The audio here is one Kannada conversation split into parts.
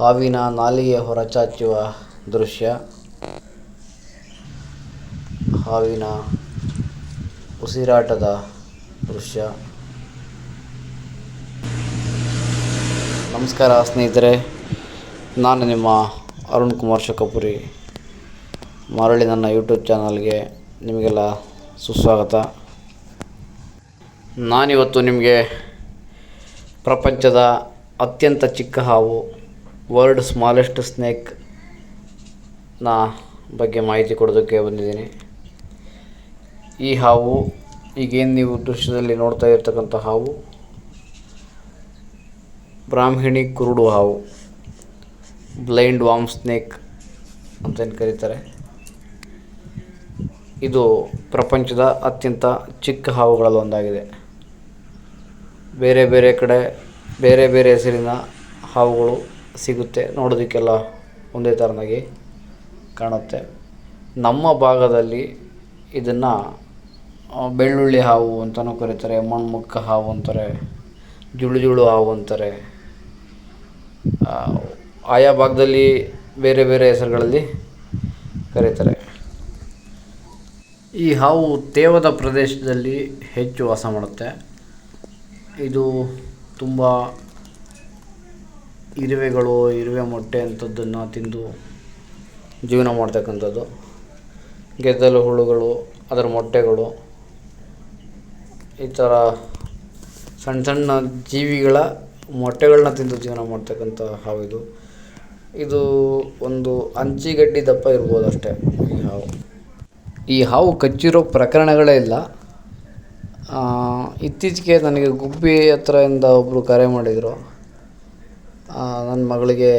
ಹಾವಿನ ನಾಲಿಗೆ ಹೊರಚಾಚುವ ದೃಶ್ಯ. ಹಾವಿನ ಉಸಿರಾಟದ ದೃಶ್ಯ. ನಮಸ್ಕಾರ ಸ್ನೇಹಿತರೆ, ನಾನು ನಿಮ್ಮ ಅರುಣ್ ಕುಮಾರ್ ಶಕಪುರಿ. ಮರಳಿ ನನ್ನ ಯೂಟ್ಯೂಬ್ ಚಾನಲ್ಗೆ ನಿಮಗೆಲ್ಲ ಸುಸ್ವಾಗತ. ನಾನಿವತ್ತು ನಿಮಗೆ ಪ್ರಪಂಚದ ಅತ್ಯಂತ ಚಿಕ್ಕ ಹಾವು ವರ್ಲ್ಡ್ ಸ್ಮಾಲೆಸ್ಟ್ ಸ್ನೇಕ್ನ ಬಗ್ಗೆ ಮಾಹಿತಿ ಕೊಡೋದಕ್ಕೆ ಬಂದಿದ್ದೀನಿ. ಈ ಹಾವು ಈಗೇನು ನೀವು ದೃಶ್ಯದಲ್ಲಿ ನೋಡ್ತಾ ಇರ್ತಕ್ಕಂಥ ಹಾವು? ಬ್ರಾಹ್ಮಿಣಿ ಕುರುಡು ಹಾವು. ಬ್ಲೈಂಡ್ ವಾಮ್ ಸ್ನೇಕ್ ಅಂತೇನು ಕರೀತಾರೆ? ಇದು ಪ್ರಪಂಚದ ಅತ್ಯಂತ ಚಿಕ್ಕ ಹಾವುಗಳಲ್ಲಿ ಒಂದಾಗಿದೆ. ಬೇರೆ ಬೇರೆ ಕಡೆ, ಬೇರೆ ಬೇರೆ ಹೆಸರಿನ ಹಾವುಗಳು ಸಿಗುತ್ತೆ. ನೋಡೋದಕ್ಕೆಲ್ಲ ಒಂದೇ ಥರನಾಗಿ ಕಾಣುತ್ತೆ. ನಮ್ಮ ಭಾಗದಲ್ಲಿ ಇದನ್ನು ಬೆಳ್ಳುಳ್ಳಿ ಹಾವು ಅಂತಲೂ ಕರೀತಾರೆ ಮಣ್ಮುಕ್ಕ ಹಾವು ಅಂತಾರೆ ಜುಳು ಜುಳು ಹಾವು ಅಂತಾರೆ. ಆಯಾ ಭಾಗದಲ್ಲಿ ಬೇರೆ ಬೇರೆ ಹೆಸರುಗಳಲ್ಲಿ ಕರೀತಾರೆ. ಈ ಹಾವು ತೇವದ ಪ್ರದೇಶದಲ್ಲಿ ಹೆಚ್ಚು ವಾಸ ಮಾಡುತ್ತೆ. ಇದು ತುಂಬ ಇರುವೆಗಳು, ಇರುವೆ ಮೊಟ್ಟೆ ಅಂಥದ್ದನ್ನು ತಿಂದು ಜೀವನ ಮಾಡ್ತಕ್ಕಂಥದ್ದು. ಗೆದ್ದಲು ಹುಳುಗಳು, ಅದರ ಮೊಟ್ಟೆಗಳು, ಈ ಥರ ಸಣ್ಣ ಸಣ್ಣ ಜೀವಿಗಳ ಮೊಟ್ಟೆಗಳನ್ನ ತಿಂದು ಜೀವನ ಮಾಡ್ತಕ್ಕಂಥ ಹಾವು ಇದು. ಒಂದು ಅಂಚಿಗಡ್ಡಿ ದಪ್ಪ ಇರ್ಬೋದು ಅಷ್ಟೇ ಈ ಹಾವು. ಈ ಹಾವು ಕಚ್ಚಿರೋ ಪ್ರಕರಣಗಳೇ ಇಲ್ಲ. ಇತ್ತೀಚೆಗೆ ನನಗೆ ಗುಬ್ಬಿ ಹತ್ರದಿಂದ ಒಬ್ಬರು ಕರೆ ಮಾಡಿದರು. ನನ್ನ ಮಗಳಿಗೆ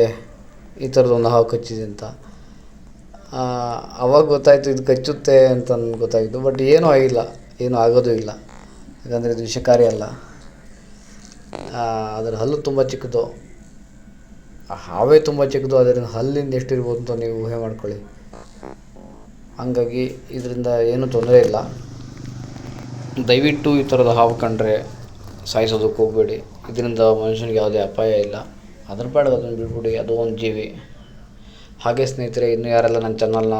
ಈ ಥರದೊಂದು ಹಾವು ಕಚ್ಚಿದೆ ಅಂತ. ಅವಾಗ ಗೊತ್ತಾಯಿತು ಇದು ಕಚ್ಚುತ್ತೆ ಅಂತ ನನಗೆ ಗೊತ್ತಾಯಿತು ಬಟ್ ಏನೂ ಆಗಿಲ್ಲ, ಏನೂ ಆಗೋದೂ ಇಲ್ಲ. ಯಾಕಂದರೆ ಇದು ವಿಷಕಾರಿ ಅಲ್ಲ. ಅದರ ಹಲ್ಲು ತುಂಬ ಚಿಕ್ಕದು. ಆ ಹಾವೇ ತುಂಬ ಚಿಕ್ಕದು, ಅದರಿಂದ ಹಲ್ಲಿಂದ ಎಷ್ಟಿರ್ಬೋದು ಅಂತ ನೀವು ಊಹೆ ಮಾಡ್ಕೊಳ್ಳಿ. ಹಂಗಾಗಿ ಇದರಿಂದ ಏನೂ ತೊಂದರೆ ಇಲ್ಲ. ದಯವಿಟ್ಟು ಈ ಥರದ ಹಾವು ಕಂಡ್ರೆ ಸಾಯಿಸೋದಕ್ಕೆ ಹೋಗಬೇಡಿ. ಇದರಿಂದ ಮನುಷ್ಯನಿಗೆ ಯಾವುದೇ ಅಪಾಯ ಇಲ್ಲ. ಅದ್ರ ಪಾಡಿಗೆ ಅದನ್ನು ಬಿಟ್ಬಿಡಿ ಅದು ಒಂದು ಜೀವಿ. ಹಾಗೆ ಸ್ನೇಹಿತರೆ, ಇನ್ನು ಯಾರೆಲ್ಲ ನನ್ನ ಚಾನಲ್ನ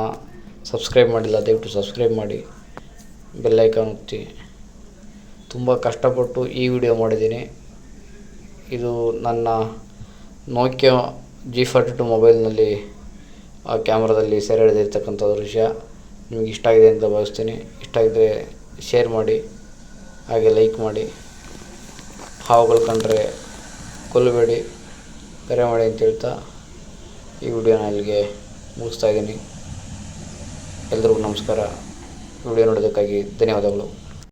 ಸಬ್ಸ್ಕ್ರೈಬ್ ಮಾಡಿಲ್ಲ, ದಯವಿಟ್ಟು ಸಬ್ಸ್ಕ್ರೈಬ್ ಮಾಡಿ. ಬೆಲ್ಲೈಕಾನ್ ಒತ್ತಿ. ತುಂಬ ಕಷ್ಟಪಟ್ಟು ಈ ವಿಡಿಯೋ ಮಾಡಿದ್ದೀನಿ. ಇದು ನನ್ನ ನೋಕ್ಯೋ ಜಿ ಫಾರ್ಟಿ ಟು ಮೊಬೈಲ್ನಲ್ಲಿ ಆ ಕ್ಯಾಮ್ರಾದಲ್ಲಿ ಸೆರೆ ಹಿಡಿದಿರ್ತಕ್ಕಂಥ ದೃಶ್ಯ. ನಿಮಗೆ ಇಷ್ಟ ಆಗಿದೆ ಅಂತ ಭಾವಿಸ್ತೀನಿ. ಇಷ್ಟ ಆಗಿದ್ರೆ ಶೇರ್ ಮಾಡಿ, ಹಾಗೆ ಲೈಕ್ ಮಾಡಿ. ಹಾವುಗಳು ಕಂಡ್ರೆ ಕೊಲ್ಲಬೇಡಿ. ಕರೆ ಮಾಡಿ ಅಂತ ಹೇಳ್ತಾ ಈ ವಿಡಿಯೋನ ಇಲ್ಲಿಗೆ ಮುಗಿಸ್ತಾ ಇದ್ದೀನಿ. ಎಲ್ರಿಗೂ ನಮಸ್ಕಾರ. ವಿಡಿಯೋ ನೋಡೋದಕ್ಕಾಗಿ ಧನ್ಯವಾದಗಳು.